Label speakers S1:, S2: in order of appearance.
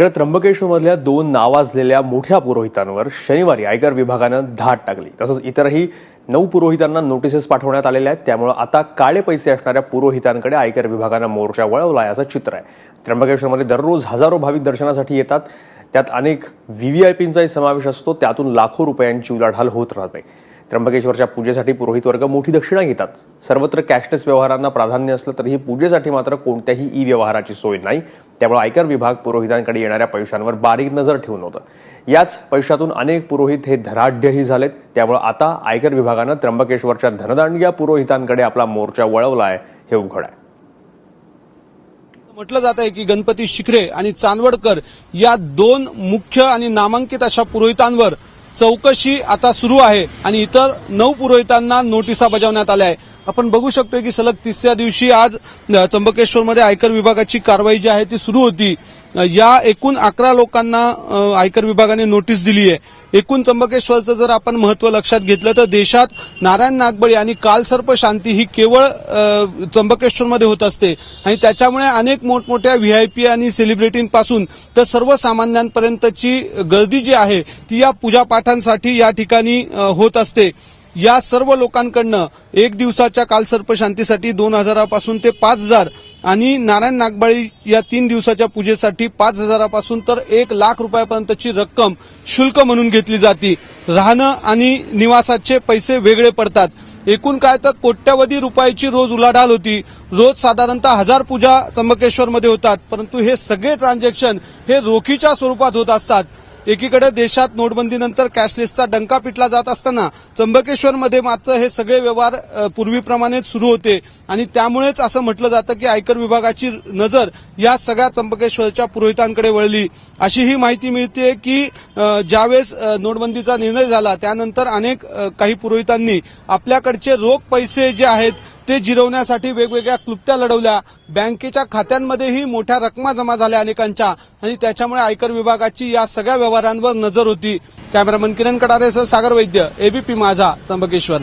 S1: इकडे त्र्यंबकेश्वरमधल्या दोन नावाजलेल्या मोठ्या पुरोहितांवर शनिवारी आयकर विभागानं धाड टाकली. तसंच इतरही नऊ पुरोहितांना नोटिसेस पाठवण्यात आलेल्या आहेत. त्यामुळे आता काळे पैसे असणाऱ्या पुरोहितांकडे आयकर विभागानं मोर्चा वळवला आहे असं चित्र आहे. त्र्यंबकेश्वरमध्ये दररोज हजारो भाविक दर्शनासाठी येतात. त्यात अनेक व्ही वी आय पींचाही समावेश असतो. त्यातून लाखो रुपयांची उलाढाल होत राहते. त्र्यंबकेश्वरच्या पूजेसाठी पुरोहित वर्ग मोठी दक्षिणा घेतात. सर्वत्र कॅशलेस व्यवहारांना प्राधान्य असलं तरीही पूजेसाठी मात्र कोणत्याही ई व्यवहाराची सोय नाही. त्यामुळे आयकर विभाग पुरोहितांकडे येणाऱ्या पैशांवर बारीक नजर ठेवून होतं. याच पैशातून अनेक पुरोहित हे धनाढ्यही झालेत. त्यामुळे आता आयकर विभागानं त्र्यंबकेश्वरच्या धनदांडग्या पुरोहितांकडे आपला मोर्चा वळवला आहे हे उघड आहे.
S2: म्हटलं जात आहे की गणपती शिखरे आणि चांदवडकर या दोन मुख्य आणि नामांकित अशा पुरोहितांवर चौकशी आता सुरू आहे आणि इतर नऊ पुरोहितांना नोटिसा बजावण्यात आल्या आहे. आपण बघू शकतोय की सलग तिसऱ्या दिवशी आज अ, त्र्यंबकेश्वरमध्ये आयकर विभागाची कारवाई जी आहे ती सुरू होती. या एकूण अकरा लोकांना आयकर विभागाने नोटीस दिली आहे. एकूण त्र्यंबकेश्वरचं जर आपण महत्त्व लक्षात घेतलं तर देशात नारायण नागबळी आणि कालसर्प शांती ही केवळ अ, त्र्यंबकेश्वरमध्ये होत असते. आणि त्याच्यामुळे अनेक मोठमोठ्या व्हीआयपी आणि सेलिब्रिटींपासून तर सर्वसामान्यांपर्यंतची गर्दी जी आहे ती या पूजापाठांसाठी या ठिकाणी होत असते. या सर्व लोकांकडनं एक दिवसाच्या कालसर्प शांतीसाठी दोन हजारापासून ते पाच हजार आणि नारायण नागबाळी या तीन दिवसाच्या पूजेसाठी पाच हजारापासून तर एक लाख रुपयापर्यंतची रक्कम शुल्क म्हणून घेतली जाते. राहणं आणि निवासाचे पैसे वेगळे पडतात. एकूण काय तर कोट्यवधी रुपयाची रोज उलाढाल होती. रोज साधारणतः हजार पूजा त्र्यंबकेश्वरमध्ये होतात. परंतु हे सगळे ट्रान्झॅक्शन हे रोखीच्या स्वरूपात होत असतात. एकीकडे देशात नोटबंदीनंतर कॅशलेसचा डंका पिटला जात असताना त्र्यंबकेश्वरमध्ये मात्र हे सगळे व्यवहार पूर्वीप्रमाणेच सुरू होते. आणि त्यामुळेच असं म्हटलं जातं की आयकर विभागाची नजर या सगळ्या त्र्यंबकेश्वरच्या पुरोहितांकडे वळली. अशी ही माहिती मिळते की ज्यावेळेस नोटबंदीचा निर्णय झाला त्यानंतर अनेक काही पुरोहितांनी आपल्याकडचे रोख पैसे जे आहेत ते जिरवण्यासाठी वेगवेगळ्या क्लुप्त्या लढवल्या. बँकेच्या खात्यांमध्येही मोठ्या रकमा जमा झाल्या अनेकांच्या आणि त्याच्यामुळे आयकर विभागाची या सगळ्या व्यवहारांवर नजर होती. कॅमेरामन किरण कडारेसह सागर वैद्य एबीपी माझा त्र्यंबकेश्वर.